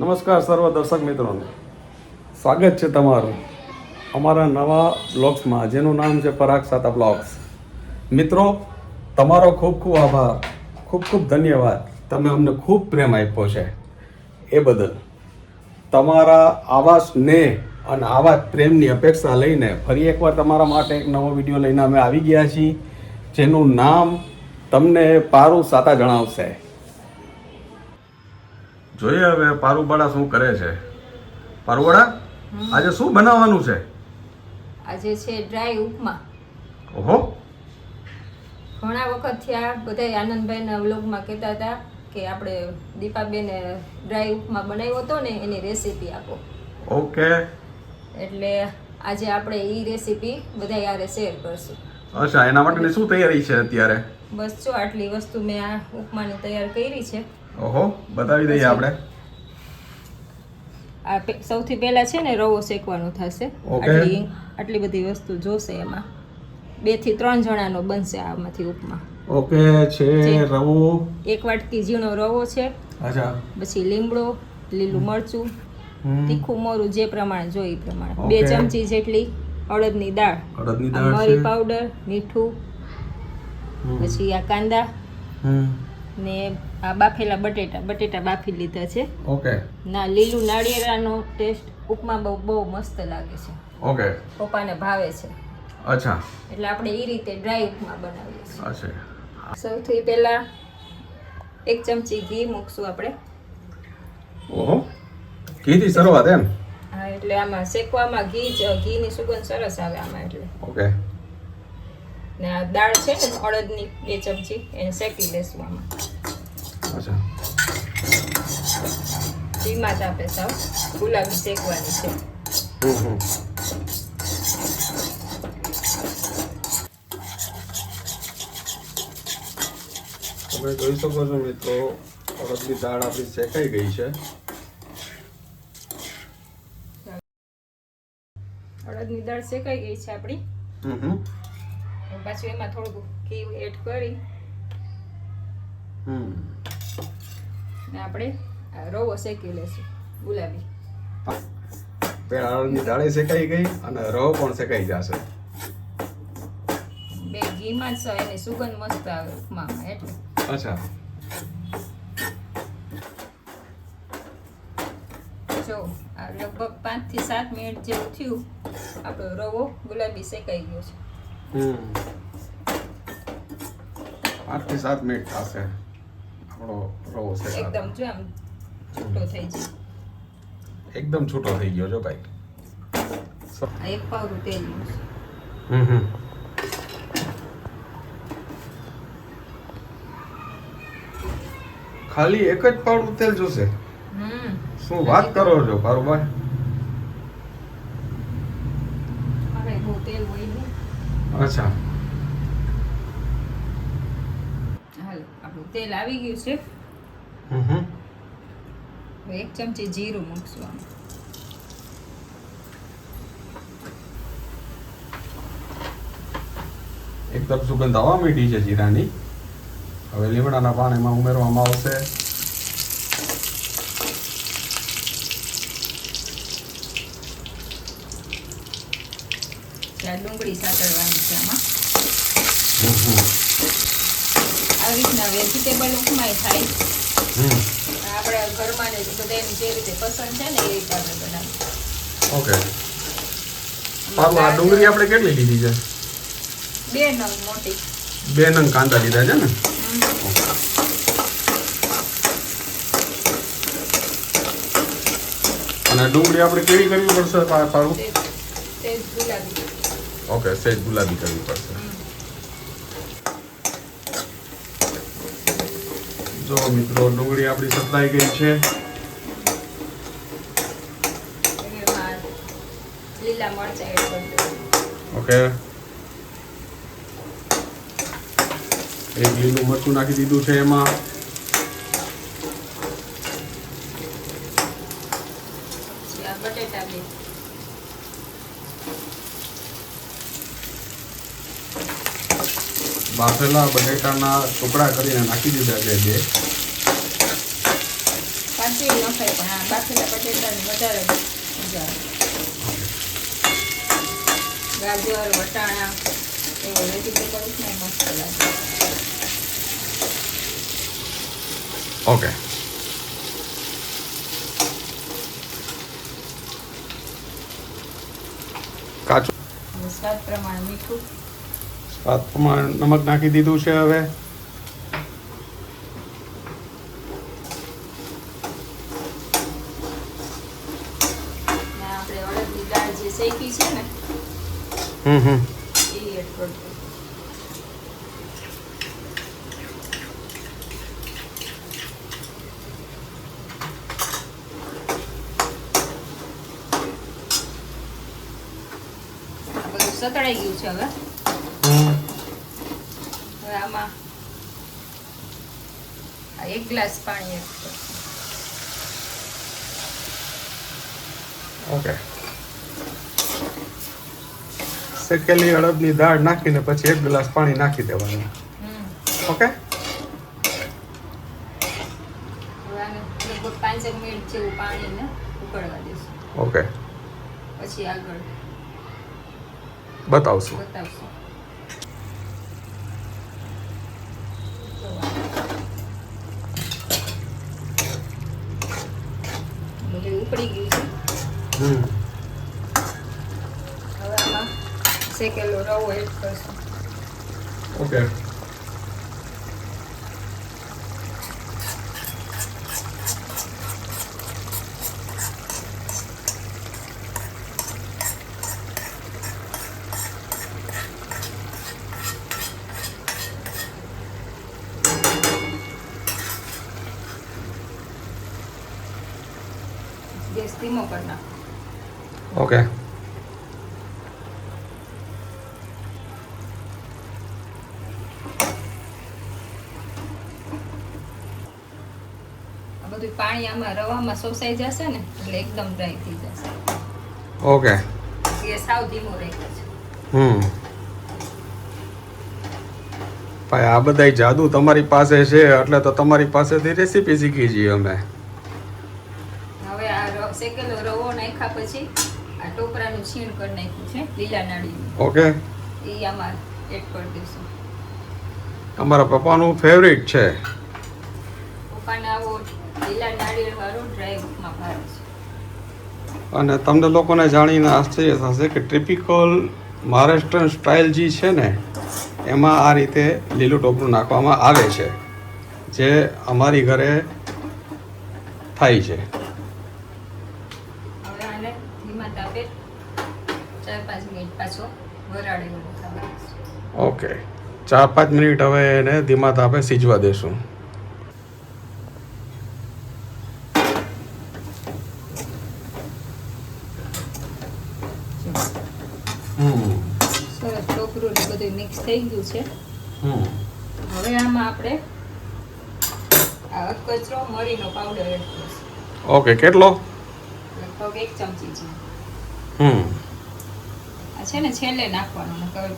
નમસ્કાર સર્વ દર્શક મિત્રોને. સ્વાગત છે તમારું અમારા નવા બ્લોગ્સમાં, જેનું નામ છે પરાગ સાતા બ્લોગ્સ. મિત્રો, તમારો ખૂબ ખૂબ આભાર, ખૂબ ખૂબ ધન્યવાદ. તમે અમને ખૂબ પ્રેમ આપ્યો છે. એ બદલ. તમારા આવા સ્નેહ અને આવા પ્રેમની અપેક્ષા લઈને ફરી એકવાર તમારા માટે એક નવો વીડિયો લઈને અમે આવી ગયા છીએ, જેનું નામ તમને પારું સાતા જણાવશે. જોઈએ હવે પારુબાળા શું કરે છે. પારુબાળા આજે શું બનાવવાનું છે? આજે છે ડ્રાય ઉપમા. ઓહો. ઘણા વખત થયા બધા આનંદભાઈના વ્લોગમાં કહેતા હતા કે આપણે દીપાબેને ડ્રાય ઉપમા બનાવ્યો હતો ને એની રેસીપી આપો. ઓકે. એટલે આજે આપણે એ રેસીપી બધા યારે શેર કરશું. અચ્છા એના માટેની શું તૈયારી છે અત્યારે? બસ જો આટલી વસ્તુ મેં આ ઉપમાની તૈયાર કરી છે. ઓહો બતાવી દઈએ આપણે. આ સૌથી પહેલા છે ને રવો શેકવાનો થશે. આટલી આટલી બધી વસ્તુ જોશે એમાં. બેથી ત્રણ જણાનો બનશે આમાંથી ઉપમા. ઓકે છે. રવો. એક વાટકી ઝીણો રવો છે. અચ્છા. પછી લીમડો લીલું મરચું તીખું મોરું જે પ્રમાણે જોઈએ એ પ્રમાણે. બે ચમચી જેટલી અડદની દાળ. અડદની દાળ મરી પાવડર મીઠું પછી આ કાંદા ને આ બાફેલા બટેટા બટેટા બાફી લીધા છે. ઓકે. ના લીલું નાળિયેરાનો ટેસ્ટ ઉપમા બહુ બહુ મસ્ત લાગે છે. ઓકે. પપ્પાને ભાવે છે. અચ્છા. એટલે આપણે એ રીતે ડ્રાય ઉપમા બનાવીએ છીએ. અચ્છા. સૌથી પહેલા એક ચમચી ઘી મૂકશું આપણે. ઓહો. કીધી શરૂઆત એમ? હા એટલે આમાં શેકવામાં ઘી જ ઘીની સુગંધ સરસ આવે આમાં એટલે. ઓકે. ને આ દાળ છે ને અડદની બે ચમચી એને શેકી લેશું આમાં. અચ્છા ધીમા તાપે સાવ. ગુલાબી શેકવાની છે. તમે જોઈ શકો છો મિત્રો અડદની દાળ આપણી શેકાઈ ગઈ છે. અડદની દાળ શેકાઈ ગઈ છે આપણી. પાછું એમાં થોડું ઘી એડ કરી. હમ. ને આપણે રવો શેકી લેશું. ગુલાબી. પેલા દાળે શેકાઈ ગઈ અને રવો પણ શેકાઈ જશે. બે ઘીમાં જ એની સુગંધ મસ્ત આવે ઉપમામાં એટલે. અચ્છા. જો આ લગભગ પાંચથી સાત મિનિટ જેવું થયું આપણો રવો ગુલાબી શેકાઈ ગયો છે. હમ. પાંચથી સાત મિનિટ થશે. આપણો રવો છે એકદમ જો આમ છૂટો થઈ જાય. એકદમ છૂટો થઈ ગયો જો ભાઈ. એક પાવડું તેલ હમ હમ. ખાલી એક જ પાવડું તેલ જોશે? શું વાત કરો છો ભારુભાઈ અચ્છા હાલો આપણું તેલ આવી ગયું છે. એક ચમચી જીરું મૂકશું આમાં. એકદમ સુગંધ આવવા મીઠી છે જીરાની? હવે લીમડાના પાણીમાં ઉમેરવામાં આવશે. ડુંગળી સાતળવાની છે આમાં. આવી રીતના વેજીટેબલ ઉપમાય થાય. હમ. આપણા ઘરમાં ને બધાને જે રીતે પસંદ છે ને એ રીતે આપણે બનાવીએ. ઓકે પારું આ ડુંગળી આપણે કેટલી લીધી છે? બે નંગ મોટી. બે નંગ કાંદા લીધા છે ને? અને ડુંગળી આપણે કેવી કરવી પડશે પા- પારું તે તે ગુલાબી. ઓકે સહેજ ગુલાબી કરવી પડશે. જો મિત્રો ડુંગળી આપણી સતલાઈ ગઈ છે. ઓકે. એક લીલું મરચું નાખી દીધું છે એમાં. બાફેલા બટેટાના ટુકડા કરીને નાખી દીધા છે બે. પાંચ ખીચડી ન ખાય પણ આ બાફેલા બટેટાની વધારે મજા ગાજર વટાણા એવો વેજીટેબલ્સ ને મસ્ત લાગે. ઓકે. કાચું? સ્વાદ પ્રમાણે મીઠું. સ્વાદ પ્રમાણે નમક નાખી દીધું છે હવે ને આપણે અડદની દાળ જે શેકી છે ને હમ હમ. સતળાઈ ગયું છે હવે. હવે આમાં આ એક ગ્લાસ પાણી એડ ઓકે શેકેલી અડદની દાળ નાખીને પછી એક ગ્લાસ પાણી નાખી દેવાનું. ઓકે? ઓકે. પછી આગળ બતાવશું. બતાવશું બધું ઉકળી ગયું છે. હમ હવે આમાં શેકેલો રવો એડ કરશું ઓકે ગેસ ધીમો કરી નાખો ઓકે બધું પાણી આમાં રવામાં શોષાઈ જશે ને એટલે એકદમ ડ્રાય થઈ જશે. ઓકે ગેસ સાવ ધીમો રાખ્યો છે. હમ. ભાઈ આ બધાય જાદુ તમારી પાસે છે એટલે તો તમારી પાસેથી રેસીપી શીખી જઈએ અમે. હવે આ શેકેલો રવો નાખ્યા પછી આ ટોપરાનું છીણ કરી નાખ્યું છે લીલા નાળીનું ઓકે એ આમાં એડ કરી દઈશું. અમારા પપ્પાનું ફેવરિટ છે. પપ્પાને આવો અને તમને લોકોને જાણીને આશ્ચર્ય થશે કે ટ્રિપિકલ મહારાષ્ટ્રન સ્ટાઇલ જે છે ને એમાં આ રીતે લીલું ટોપરું નાખવામાં આવે છે જે અમારી ઘરે થાય છે. ઓકે ચાર પાંચ મિનિટ હવે એને ધીમા તાપે સીજવા દેશું હમ ટોપરું ને બધું મિક્સ થઈ ગયું છે. હવે આમાં આપણે આ અધકચરો મરીનો પાવડર એડ કરીશું. ઓકે કેટલો? લગભગ એક ચમચી છે. હમ. આ છે ને છેલ્લે નાખવાનો નકર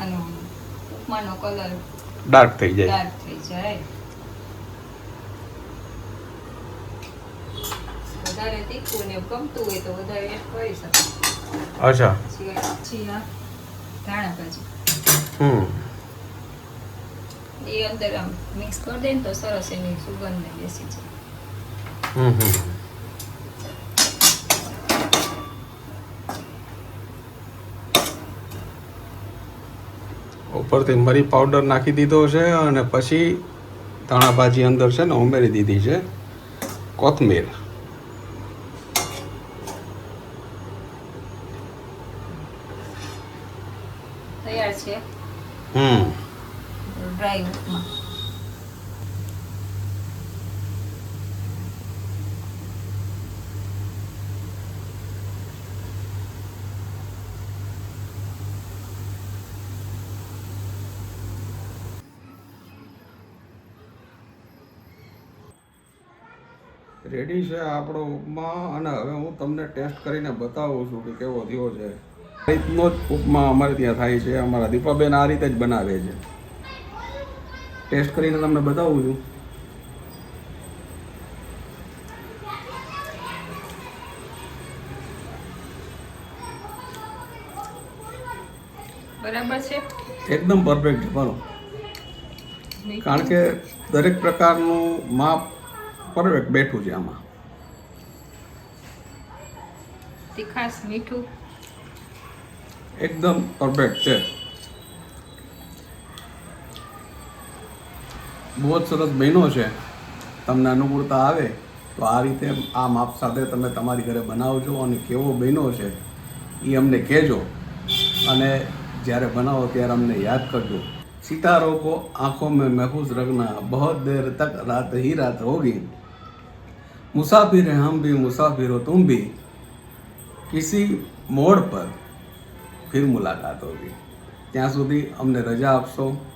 આનો ઉપમાનો કલર ડાર્ક થઈ જાય. ડાર્ક થઈ જાય. વધારે તીખું ને ગમતું હોય તો વધારે એડ કરી શકો અચ્છા. પછી પછી આ ધાણા ભાજી. હમ. એ અંદર આમ મિક્સ કરી દે ને તો સરસ એની સુગંધ બેસી જાય. હમ હમ. ઉપરથી મરી પાવડર નાખી દીધો છે અને પછી ધાણા ભાજી અંદર છે ને ઉમેરી દીધી છે. કોથમીર તૈયાર છે. હમ. ડ્રાય ઉપમા રેડી છે આપણો ઉપમા? અને હવે હું તમને ટેસ્ટ કરીને બતાવું છું કે કેવો થયો છે. રીતનો જ ઉપમા અમારે ત્યાં થાય છે. અમારા દીપાબેન આ રીતે જ બનાવે છે. ટેસ્ટ કરીને તમને બતાવું છું. બરાબર છે. એકદમ પરફેક્ટ છે. બોલો. કારણ કે દરેક પ્રકારનું માપ પરફેક્ટ બેઠું છે આમાં. તીખાસ મીઠું. એકદમ પરફેક્ટ છે. બહુ જ સરસ બહેનો છે. તમને અનુકૂળતા આવે તો આ રીતે આ માપ સાથે તમે તમારી ઘરે બનાવજો અને કેવો બહેનો છે એ અમને કહેજો. અને જ્યારે બનાવો ત્યારે અમને યાદ કરજો. સિતારો કો આંખો મેં મહેફૂઝ રખના બહુ દેર તક રાત હી રાત હોગી. મુસાફિર હમ ભી, મુસાફિર હો તુમ ભી. કિસી મોડ પર ફિર મુલાકાત હોગી ત્યાં સુધી અમને રજા આપશો.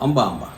અંબા અંબા.